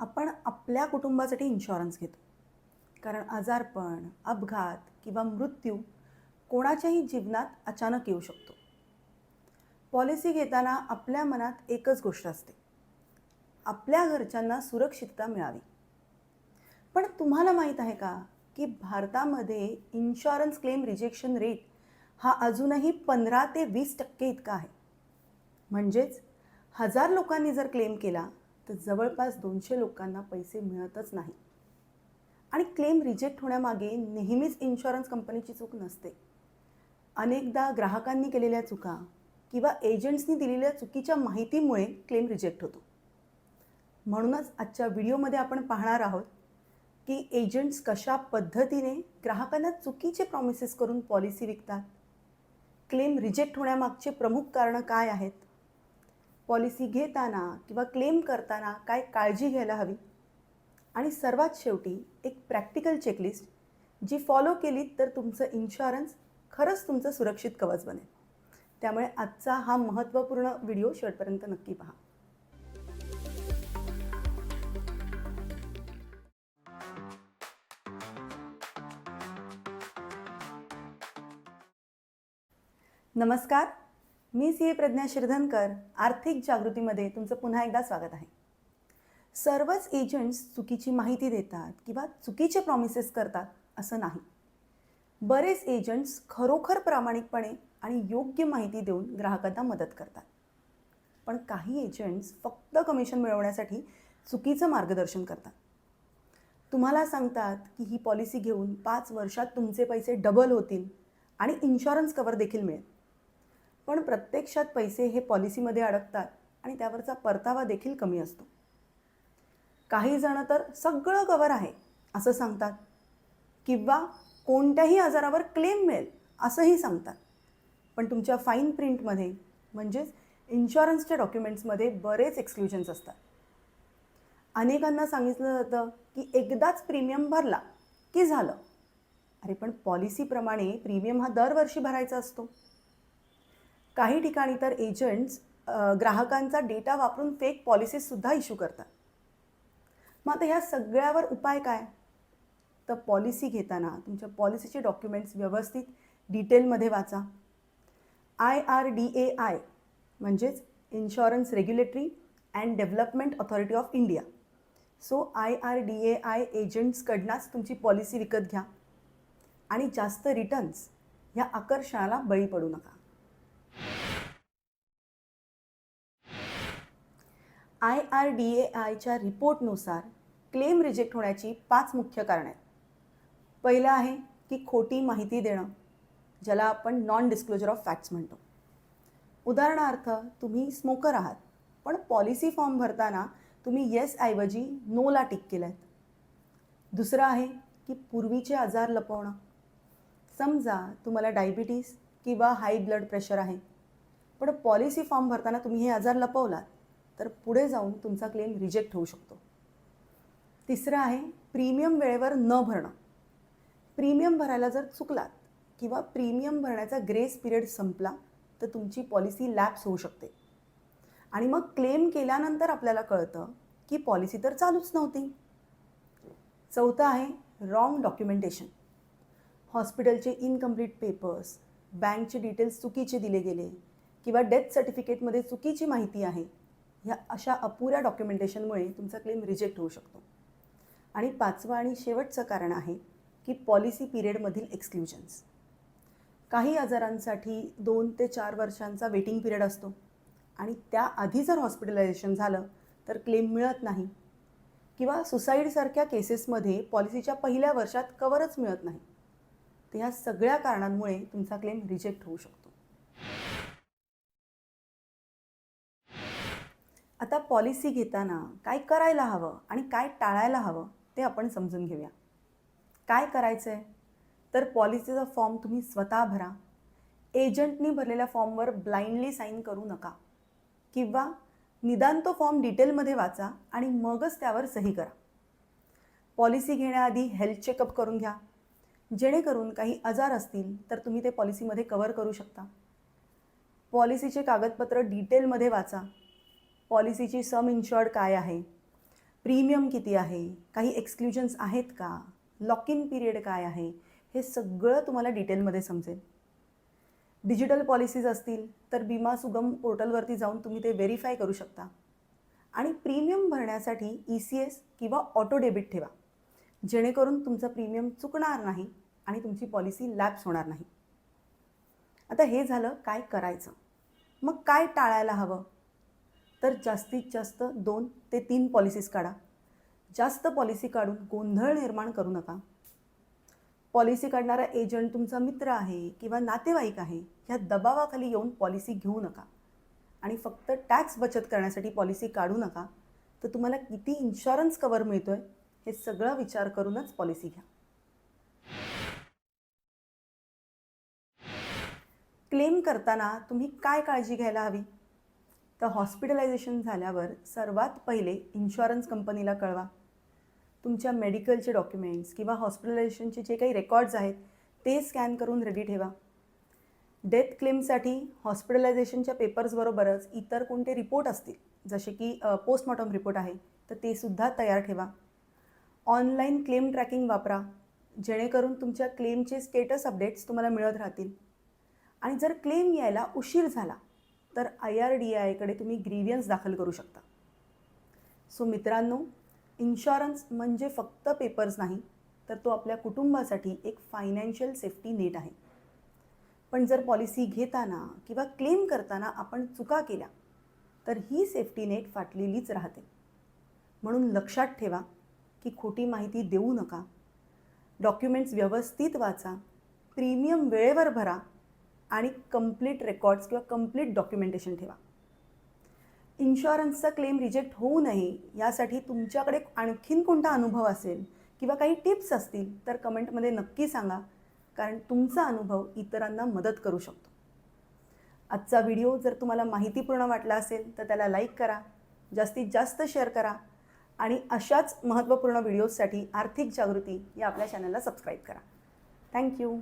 आपण आपल्या कुटुंबासाठी इन्शुरन्स घेतो. कारण आजारपण अपघात किंवा मृत्यू कोणाच्याही जीवनात अचानक येऊ शकतो. पॉलिसी घेताना आपल्या मनात एकच गोष्ट असते. आपल्या घरच्यांना सुरक्षितता मिळावी. पण तुम्हाला माहीत आहे का की भारतामध्ये इन्शुरन्स क्लेम रिजेक्शन रेट हा अजूनही पंधरा ते वीस टक्के इतका आहे. म्हणजेच हजार लोकांनी जर क्लेम केला तर जवळपास दोनशे लोकांना पैसे मिळतच नाही. आणि क्लेम रिजेक्ट होण्यामागे नेहमीच इन्शुरन्स कंपनीची चूक नसते. अनेकदा ग्राहकांनी केलेल्या चुका किंवा एजंट्सनी दिलेल्या चुकीच्या माहितीमुळे क्लेम रिजेक्ट होतो. म्हणूनच आजच्या व्हिडिओमध्ये आपण पाहणार आहोत की एजंट्स कशा पद्धतीने ग्राहकांना चुकीचे प्रॉमिसेस करून पॉलिसी विकतात? क्लेम रिजेक्ट होण्यामागचे प्रमुख कारणं काय आहेत? पॉलिसी घेताना किंवा क्लेम करताना काय काळजी घ्यायला हवी? आणि सर्वात शेवटी एक प्रॅक्टिकल चेकलिस्ट जी फॉलो केलीत तर तुमचं इन्शुरन्स खरंच तुमचं सुरक्षित कवच बनेल. त्यामुळे आजचा हा महत्त्वपूर्ण व्हिडिओ शेवटपर्यंत नक्की पहा. नमस्कार मी सी ए प्रज्ञा शिरधनकर आर्थिक जागृतीमध्ये तुमचं पुन्हा एकदा स्वागत आहे. सर्वच एजंट्स चुकीची माहिती देतात किंवा चुकीचे प्रॉमिसेस करतात असं नाही. बरेच एजंट्स खरोखर प्रामाणिकपणे आणि योग्य माहिती देऊन ग्राहकांना मदत करतात. पण काही एजंट्स फक्त कमिशन मिळवण्यासाठी चुकीचं मार्गदर्शन करतात. तुम्हाला सांगतात की ही पॉलिसी घेऊन पाच वर्षात तुमचे पैसे डबल होतील आणि इन्शुरन्स कवर देखील मिळेल. पण प्रत्यक्षात पैसे हे पॉलिसीमध्ये अडकतात आणि त्यावरचा परतावा देखील कमी असतो. काही जण तर सगळं कवर आहे असं सांगतात. किंवा कोणत्याही आजारावर क्लेम मिळेल असंही सांगतात. पण तुमच्या फाईन प्रिंटमध्ये म्हणजेच इन्शुरन्सच्या डॉक्युमेंट्समध्ये बरेच एक्सक्लुजन्स असतात. अनेकांना सांगितलं जातं की एकदाच प्रीमियम भरला की झालं. अरे पण पॉलिसीप्रमाणे प्रीमियम हा दरवर्षी भरायचा असतो. काही ठिकाणी तर एजंट्स ग्राहकांचा डेटा वापरून फेक पॉलिसीजसुद्धा इश्यू करतात. मग आता ह्या सगळ्यावर उपाय काय? तर पॉलिसी घेताना तुमच्या पॉलिसीचे डॉक्युमेंट्स व्यवस्थित डिटेलमध्ये वाचा. I R D A I म्हणजेच insurance regulatory and development authority of India so I R D A I एजंट्सकडनंच तुमची पॉलिसी विकत घ्या. आणि जास्त रिटर्न्स ह्या आकर्षणाला बळी पडू नका. आय आर डी ए आयच्या रिपोर्टनुसार क्लेम रिजेक्ट होण्याची पाच मुख्य कारणं आहेत. पहिलं आहे की खोटी माहिती देणं ज्याला आपण नॉन डिस्क्लोजर ऑफ फॅक्ट्स म्हणतो. उदाहरणार्थ तुम्ही स्मोकर आहात पण पॉलिसी फॉर्म भरताना तुम्ही येस ऐवजी नोला टिक केलं आहेत दुसरं आहे की पूर्वीचे आजार लपवणं. समजा तुम्हाला डायबिटीस किंवा हाय ब्लड प्रेशर आहे पण पॉलिसी फॉर्म भरताना तुम्ही हे आजार लपवलात. तर पुढे जाऊन तुमचा क्लेम रिजेक्ट होऊ शकतो. तिसरं आहे प्रीमियम वेळेवर न भरणं. प्रीमियम भरायला जर चुकलात किंवा प्रीमियम भरण्याचा ग्रेस पिरियड संपला तर तुमची पॉलिसी लॅप्स होऊ शकते. आणि मग क्लेम केल्यानंतर आपल्याला कळतं की पॉलिसी तर चालूच नव्हती. चौथं आहे रॉंग डॉक्युमेंटेशन हॉस्पिटलचे इनकम्प्लीट पेपर्स बँकचे डिटेल्स चुकीचे दिले गेले किंवा डेथ सर्टिफिकेटमध्ये चुकीची माहिती आहे ह्या अशा अपुऱ्या डॉक्युमेंटेशनमुळे तुमचा क्लेम रिजेक्ट होऊ शकतो. आणि पाचवं आणि शेवटचं कारण आहे की पॉलिसी पिरियडमधील एक्सक्लुजन्स काही आजारांसाठी दोन ते चार वर्षांचा वेटिंग पिरियड असतो. आणि त्याआधी जर हॉस्पिटलायझेशन झालं तर क्लेम मिळत नाही. किंवा सुसाईडसारख्या केसेसमध्ये पॉलिसीच्या पहिल्या वर्षात कवरच मिळत नाही. तर ह्या सगळ्या कारणांमुळे तुमचा क्लेम रिजेक्ट होऊ शकतो. आता पॉलिसी घेताना काय करायला हवं आणि काय टाळायला हवं ते आपण समजून घेऊया. काय करायचं आहे तर पॉलिसीचा फॉर्म तुम्ही स्वतः भरा. एजंटनी भरलेल्या फॉर्मवर ब्लाइंडली साईन करू नका. किंवा निदान तो फॉर्म डिटेलमध्ये वाचा आणि मगच त्यावर सही करा. पॉलिसी घेण्याआधी हेल्थ चेकअप करून घ्या. जेणेकरून काही आजार असतील तर तुम्ही ते पॉलिसीमध्ये कवर करू शकता. पॉलिसीचे कागदपत्र डिटेलमध्ये वाचा. पॉलिसीची सम इन्शुअर्ड काय आहे? प्रीमियम किती आहे? काही एक्सक्ल्युजन्स आहेत का? लॉक इन पिरियड काय आहे? हे सगळं तुम्हाला डिटेलमध्ये समजेल. डिजिटल पॉलिसीज असतील तर विमा सुगम पोर्टलवरती जाऊन तुम्ही ते व्हेरीफाय करू शकता. आणि प्रीमियम भरण्यासाठी ई सी एस किंवा ऑटो डेबिट ठेवा. जेणेकरून तुमचं प्रीमियम चुकणार नाही आणि तुमची पॉलिसी लॅप्स होणार नाही. आता हे झालं काय करायचं? मग काय टाळायला हवं? तर जास्तीत जास्त दोन ते तीन पॉलिसीज काढा. जास्त पॉलिसी काढून गोंधळ निर्माण करू नका. पॉलिसी काढणारा एजंट तुमचा मित्र आहे किंवा नातेवाईक आहे ह्या दबावाखाली येऊन पॉलिसी घेऊ नका. आणि फक्त टॅक्स बचत करण्यासाठी पॉलिसी काढू नका. तर तुम्हाला किती इन्शुरन्स कवर मिळतो आहे हे सगळं विचार करूनच पॉलिसी घ्या. क्लेम करताना तुम्ही काय काळजी घ्यायला हवी? तर हॉस्पिटलायझेशन झाल्यावर सर्वात पहिले इन्शुरन्स कंपनीला कळवा. तुमच्या मेडिकलचे डॉक्युमेंट्स किंवा हॉस्पिटलायझेशनचे जे काही रेकॉर्ड्स आहेत ते स्कॅन करून रेडी ठेवा. डेथ क्लेमसाठी हॉस्पिटलायझेशनच्या पेपर्सबरोबरच इतर कोणते रिपोर्ट असतील जसे की पोस्टमॉर्टम रिपोर्ट आहे तर ते सुद्धा तयार ठेवा. ऑनलाईन क्लेम ट्रॅकिंग वापरा जेणेकरून तुमच्या क्लेमचे स्टेटस अपडेट्स तुम्हाला मिळत राहतील. आणि जर क्लेम यायला उशीर झाला तर आय आर डी आयकडे तुम्ही ग्रीवियन्स दाखल करू शकता. सो मित्रांनो इन्शॉरन्स म्हणजे फक्त पेपर्स नाही तर तो आपल्या कुटुंबासाठी एक फायनान्शियल सेफ्टी नेट आहे. पण जर पॉलिसी घेताना किंवा क्लेम करताना आपण चुका केल्या तर ही सेफ्टी नेट फाटलेलीच राहते. म्हणून लक्षात ठेवा की खोटी माहिती देऊ नका. डॉक्युमेंट्स व्यवस्थित वाचा प्रीमियम वेळेवर भरा आणि कंप्लीट रेकॉर्ड्स किंवा कंप्लीट डॉक्युमेंटेशन ठेवा. इन्शुरन्सचा क्लेम रिजेक्ट होऊ नये यासाठी तुमच्याकडे आणखीन कोणता अनुभव असेल किंवा काही टिप्स असतील तर कमेंटमध्ये नक्की सांगा कारण तुमचा अनुभव इतरांना मदत करू शकतो. आजचा व्हिडिओ जर तुम्हाला माहितीपूर्ण वाटला असेल तर त्याला लाईक करा जास्तीत जास्त शेअर करा आणि अशाच महत्त्वपूर्ण व्हिडिओजसाठी आर्थिक जागृती या आपल्या चॅनलला सबस्क्राईब करा. थँक्यू